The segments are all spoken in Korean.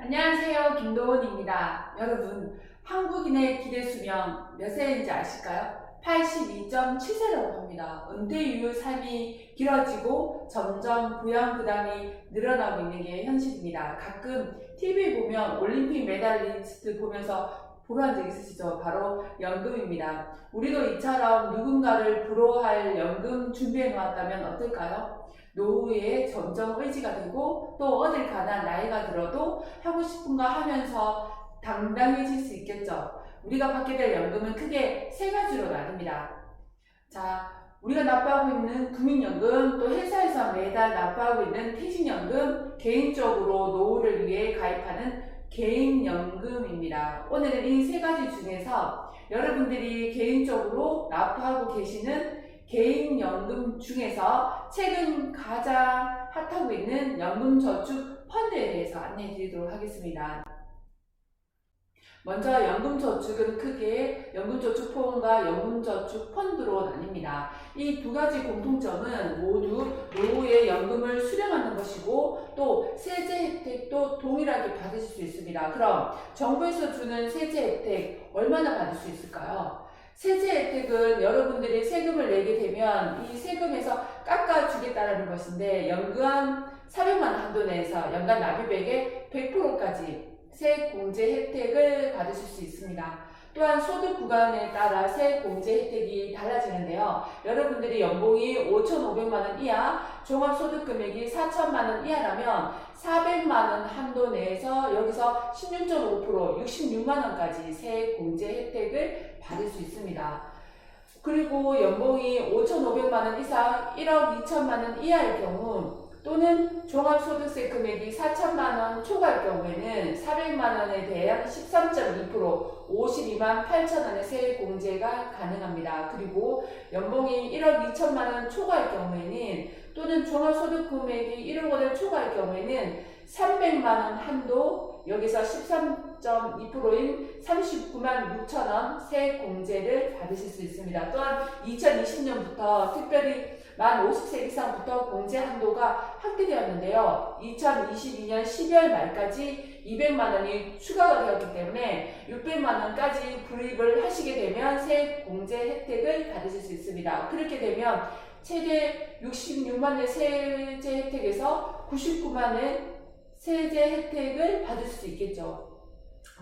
안녕하세요. 김도원입니다. 여러분, 한국인의 기대 수명 몇 세인지 아실까요? 82.7세라고 합니다. 은퇴 이후 삶이 길어지고 점점 부양 부담이 늘어나고 있는 게 현실입니다. 가끔 TV 보면 올림픽 메달리스트 보면서 보러한 적 있으시죠? 바로 연금입니다. 우리도 이처럼 누군가를 부러워할 연금 준비해 놓았다면 어떨까요? 노후에 점점 의지가 되고 또 어딜 가나 나이가 들어도 하고 싶은 거 하면서 당당해질 수 있겠죠. 우리가 받게 될 연금은 크게 세 가지로 나뉩니다. 자, 우리가 납부하고 있는 국민연금, 또 회사에서 매달 납부하고 있는 퇴직연금, 개인적으로 노후를 위해 가입하는 개인연금입니다. 오늘은 이 세 가지 중에서 여러분들이 개인적으로 납부하고 계시는 개인연금 중에서 최근 가장 핫하고 있는 연금저축 펀드에 대해서 안내해 드리도록 하겠습니다. 먼저 연금저축은 크게 연금저축보험과 연금저축 펀드로 나뉩니다. 이 두 가지 공통점은 모두 노후에 연금을 수령하는 것이고 또 세제 혜택도 동일하게 받으실 수 있습니다. 그럼 정부에서 주는 세제 혜택 얼마나 받을 수 있을까요? 세제 혜택은 여러분들이 세금을 내게 되면 이 세금에서 깎아주겠다는 것인데 연간 400만 원 한도 내에서 연간 납입액의 100%까지 세액 공제 혜택을 받으실 수 있습니다. 또한 소득 구간에 따라 세액 공제 혜택이 달라지는데요. 여러분들이 연봉이 5,500만 원 이하, 종합소득 금액이 4천만 원 이하라면 400만 원 한도 내에서 여기서 16.5% 66만 원까지 세액 공제 혜택을 받을 수 있습니다. 그리고 연봉이 5,500만 원 이상 1억 2천만 원 이하일 경우 또는 종합소득세 금액이 4천만 원 초과일 경우에는 400만 원에 대한 13.2% 52만 8천 원의 세액 공제가 가능합니다. 그리고 연봉이 1억 2천만 원 초과일 경우에는 또는 종합소득 금액이 1억 원을 초과할 경우에는 300만 원 한도 여기서 13.2%인 39만 6천 원 세액 공제를 받으실 수 있습니다. 또한 2020년부터 특별히 만 50세 이상부터 공제 한도가 확대되었는데요. 2022년 12월 말까지 200만 원이 추가가 되었기 때문에 600만 원까지 불입을 하시게 되면 세액 공제 혜택을 받으실 수 있습니다. 그렇게 되면 최대 66만의 세제 혜택에서 99만의 세제 혜택을 받을 수 있겠죠.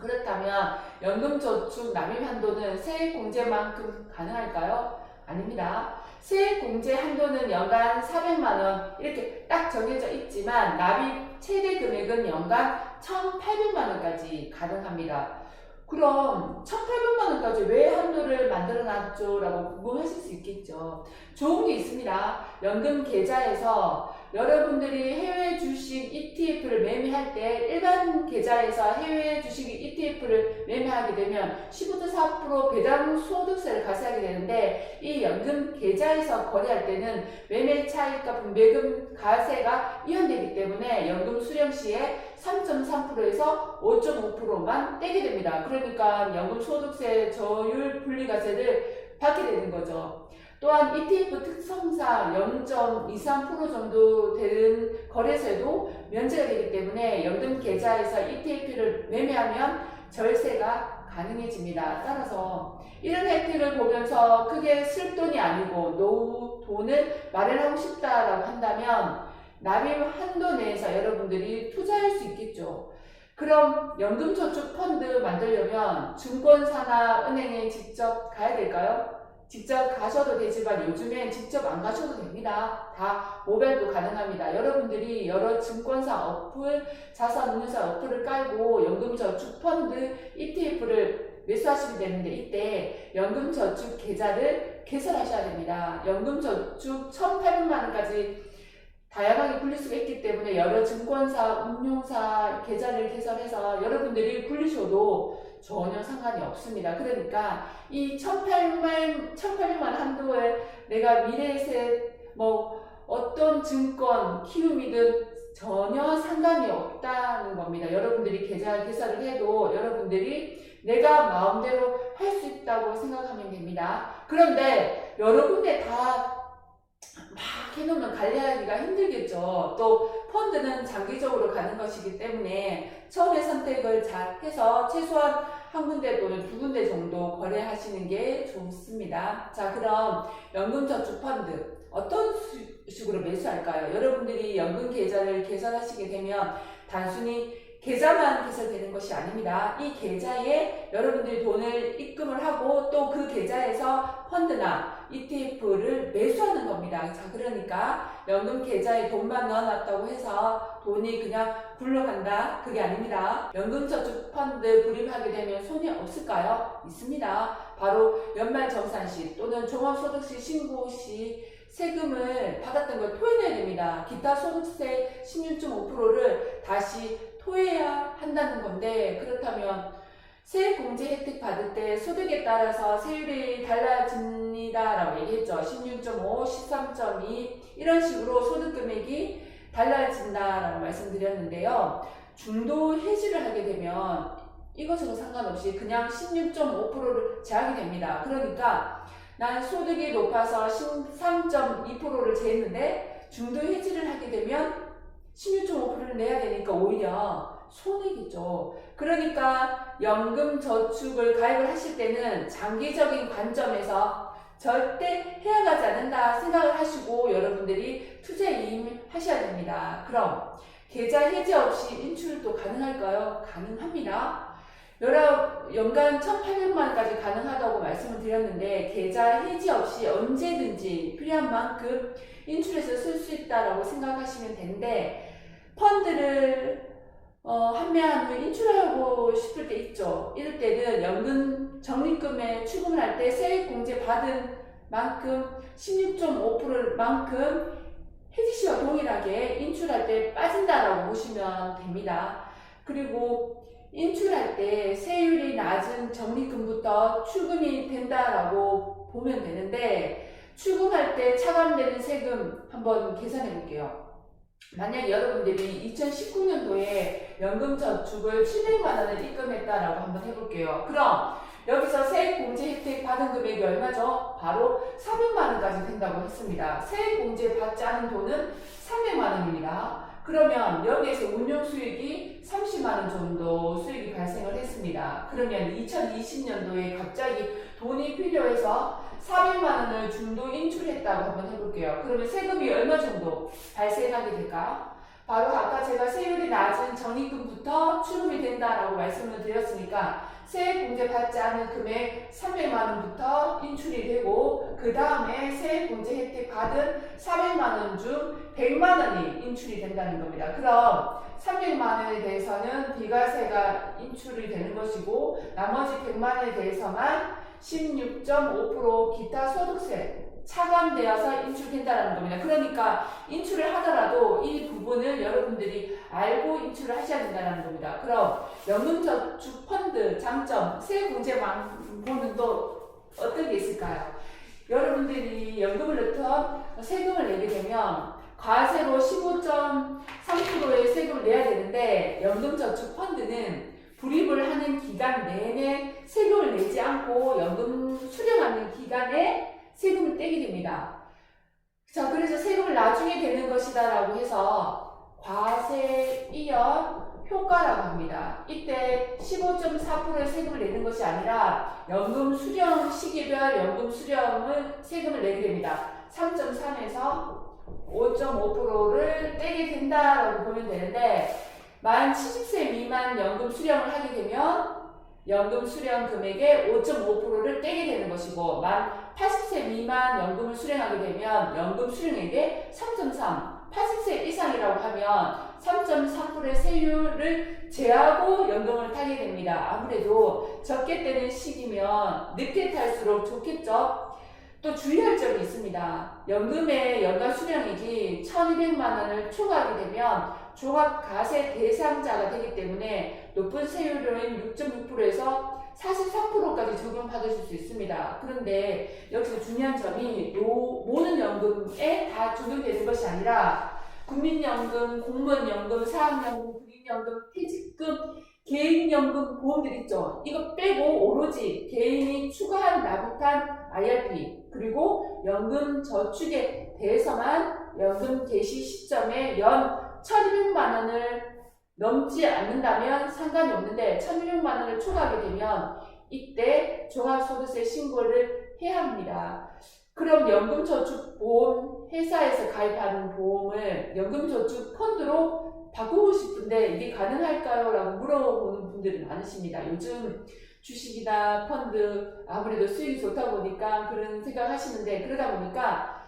그렇다면 연금저축 납입 한도는 세액 공제만큼 가능할까요? 아닙니다. 세액 공제 한도는 연간 400만원 이렇게 딱 정해져 있지만 납입 최대 금액은 연간 1,800만원까지 가능합니다. 그럼 1,800만 원까지 왜 한도를 만들어 놨죠? 라고 궁금하실 수 있겠죠. 좋은 게 있습니다. 연금 계좌에서 여러분들이 해외 주식 ETF를 매매할 때 일반 계좌에서 해외 주식 ETF를 매매하게 되면 10부터 4% 배당 소득세를 가세하게 되는데 이 연금 계좌에서 거래할 때는 매매 차익과 분배금 가세가 이연되기 때문에 연금 수령 시에 3.3%에서 5.5%만 떼게 됩니다. 그러니까 연금 소득세 저율 분리과세를 받게 되는 거죠. 또한 ETF 특성상 0.23% 정도 되는 거래세도 면제가 되기 때문에 연금 계좌에서 ETF를 매매하면 절세가 가능해집니다. 따라서 이런 혜택을 보면서 크게 쓸 돈이 아니고 노후 돈을 마련하고 싶다라고 한다면 납입 한도 내에서 여러분들이 투자할 수 있겠죠. 그럼 연금저축 펀드 만들려면 증권사나 은행에 직접 가야 될까요? 직접 가셔도 되지만 요즘엔 직접 안 가셔도 됩니다. 다 모바일도 가능합니다. 여러분들이 여러 증권사 어플, 자산운용사 어플을 깔고 연금저축 펀드 ETF를 매수하시게 되는데 이때 연금저축 계좌를 개설하셔야 됩니다. 연금저축 1,800만 원까지 다양하게 굴릴 수가 있기 때문에 여러 증권사, 운용사 계좌를 개설해서 여러분들이 굴리셔도 전혀 상관이 없습니다. 그러니까 이 1,800만, 1,800만 한도에 내가 미래세 뭐 어떤 증권 키움이든 전혀 상관이 없다는 겁니다. 여러분들이 계좌 개설을 해도 여러분들이 내가 마음대로 할 수 있다고 생각하면 됩니다. 그런데 여러 군데 다막 해놓으면 관리하기가 힘들겠죠. 또 펀드는 장기적으로 가는 것이기 때문에 처음에 선택을 잘 해서 최소한 한 군데 또는 두 군데 정도 거래하시는 게 좋습니다. 자, 그럼 연금저축펀드 어떤 수- 식으로 매수할까요? 여러분들이 연금 계좌를 개설하시게 되면 단순히 계좌만 개설되는 것이 아닙니다. 이 계좌에 여러분들이 돈을 입금을 하고 또 그 계좌에서 펀드나 ETF를 매수하는 겁니다. 자, 그러니까 연금 계좌에 돈만 넣어놨다고 해서 돈이 그냥 굴러간다? 그게 아닙니다. 연금저축펀드 불입하게 되면 손이 없을까요? 있습니다. 바로 연말정산시 또는 종합소득세 신고 시 세금을 받았던 걸 토해내야 됩니다. 기타 소득세 16.5%를 다시 토해야 한다는 건데 그렇다면 세액 공제 혜택 받을 때 소득에 따라서 세율이 달라집니다라고 얘기했죠. 16.5, 13.2 이런 식으로 소득 금액이 달라진다라고 말씀드렸는데요. 중도 해지를 하게 되면 이것으로 상관없이 그냥 16.5%를 제하게 됩니다. 그러니까 난 소득이 높아서 13.2%를 제했는데 중도 해지를 하게 되면 16.5%를 내야 되니까 오히려 손해겠죠. 그러니까 연금 저축을 가입을 하실 때는 장기적인 관점에서 절대 해야가지 않는다 생각을 하시고 여러분들이 투자에 임하셔야 됩니다. 그럼 계좌 해지 없이 인출도 가능할까요? 가능합니다. 연간 1,800만 원까지 가능하다고 말씀을 드렸는데 계좌 해지 없이 언제든지 필요한 만큼 인출해서 쓸 수 있다라고 생각하시면 되는데 펀드를 어, 판매한 후 인출하고 싶을 때 있죠. 이럴 때는 연금 적립금에 출금을 할 때 세액 공제 받은 만큼 16.5%만큼 해지시와 동일하게 인출할 때 빠진다라고 보시면 됩니다. 그리고 인출할 때 세율이 낮은 적립금부터 출금이 된다라고 보면 되는데 출금할 때 차감되는 세금 한번 계산해 볼게요. 만약 여러분들이 2019년도에 연금저축을 700만 원을 입금했다라고 한번 해볼게요. 그럼 여기서 세액공제 혜택 받은 금액이 얼마죠? 바로 400만 원까지 된다고 했습니다. 세액공제 받지 않은 돈은 300만 원입니다. 그러면 여기에서 운용 수익이 30만 원 정도 수익이 발생을 했습니다. 그러면 2020년도에 갑자기 돈이 필요해서 400만 원을 중도 인출했다고 한번 해볼게요. 그러면 세금이 얼마 정도 발생하게 될까요? 바로 아까 제가 세율이 낮은 전입금부터 출금이 된다라고 말씀을 드렸으니까 세액공제 받지 않은 금액 300만 원부터 인출이 되고 그 다음에 세액공제 혜택 받은 400만 원 중 100만 원이 인출이 된다는 겁니다. 그럼 300만 원에 대해서는 비과세가 인출이 되는 것이고 나머지 100만 원에 대해서만 16.5% 기타 소득세 차감되어서 인출된다는 겁니다. 그러니까 인출을 하더라도 이 부분을 여러분들이 알고 인출을 하셔야 된다는 겁니다. 그럼 연금저축 펀드 장점 세공제 방법은 또 어떤 게 있을까요? 여러분들이 연금을 넣던 세금을 내게 되면 과세로 15.3%의 세금을 내야 되는데 연금저축 펀드는 불입을 하는 기간 내내 세금을 내지 않고 연금 수령하는 기간에 세금을 떼게 됩니다. 자, 그래서 세금을 나중에 되는 것이다라고 해서 과세 이연 효과라고 합니다. 이때 15.4%의 세금을 내는 것이 아니라 연금 수령 시기별 연금 수령을 세금을 내게 됩니다. 3.3에서 5.5%를 떼게 된다라고 보면 되는데 만 70세 미만 연금 수령을 하게 되면 연금 수령 금액의 5.5%를 떼게 되는 것이고 만 80세 미만 연금을 수령하게 되면 연금 수령액의 3.3, 80세 이상이라고 하면 3.3%의 세율을 제하고 연금을 타게 됩니다. 아무래도 적게 떼는 시기면 늦게 탈수록 좋겠죠. 또 주의할 점이 있습니다. 연금의 연간 수령액이 1,200만 원을 초과하게 되면 종합과세 대상자가 되기 때문에 높은 세율은 6.6%에서 43%까지 적용받으실 수 있습니다. 그런데 여기서 중요한 점이 요 모든 연금에 다 적용되는 것이 아니라 국민연금, 공무원연금, 사학연금, 국민연금, 퇴직금, 개인연금 보험들 있죠. 이거 빼고 오로지 개인이 추가한 납입한 IRP 그리고 연금 저축에 대해서만 연금 개시 시점에 연 1,200만 원을 넘지 않는다면 상관이 없는데 1,600만 원을 초과하게 되면 이때 종합소득세 신고를 해야 합니다. 그럼 연금저축보험 회사에서 가입하는 보험을 연금저축 펀드로 바꾸고 싶은데 이게 가능할까요? 라고 물어보는 분들이 많으십니다. 요즘 주식이나 펀드 아무래도 수익이 좋다 보니까 그런 생각 하시는데 그러다 보니까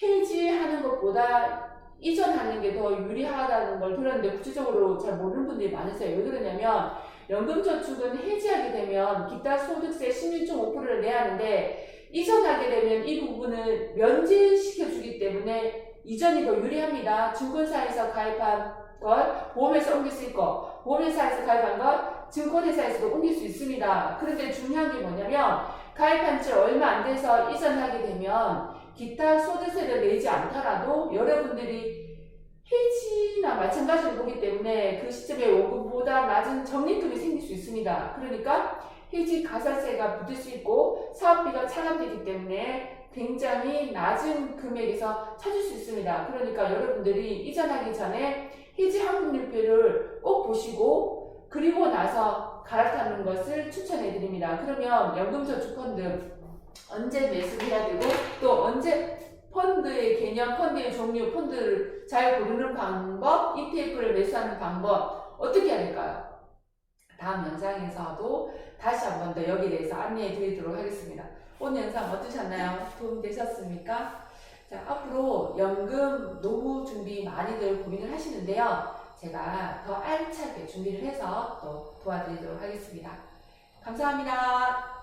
해지하는 것보다 이전하는 게 더 유리하다는 걸 들었는데 구체적으로 잘 모르는 분들이 많으세요. 왜 그러냐면 연금저축은 해지하게 되면 기타 소득세 16.5%를 내야 하는데 이전하게 되면 이 부분을 면제시켜주기 때문에 이전이 더 유리합니다. 증권사에서 가입한 걸 보험회사 옮길 수 있고 보험회사에서 가입한 걸 증권회사에서도 옮길 수 있습니다. 그런데 중요한 게 뭐냐면 가입한 지 얼마 안 돼서 이전하게 되면 기타 소득세를 내지 않더라도 여러분들이 해지나 마찬가지로 보기 때문에 그 시점에 원금보다 낮은 적립금이 생길 수 있습니다. 그러니까 해지 가산세가 붙을 수 있고 사업비가 차감되기 때문에 굉장히 낮은 금액에서 찾을 수 있습니다. 그러니까 여러분들이 이전하기 전에 해지 환급률표를 꼭 보시고 그리고 나서 갈아타는 것을 추천해 드립니다. 그러면 연금저축펀드 언제 매수해야 되고 또 언제 펀드의 개념, 펀드의 종류, 펀드를 잘 고르는 방법, ETF를 매수하는 방법 어떻게 해야 될까요? 다음 영상에서도 다시 한 번 더 여기에 대해서 안내해 드리도록 하겠습니다. 오늘 영상 어떠셨나요? 도움 되셨습니까? 자, 앞으로 연금, 노후 준비 많이들 고민을 하시는데요. 제가 더 알차게 준비를 해서 또 도와드리도록 하겠습니다. 감사합니다.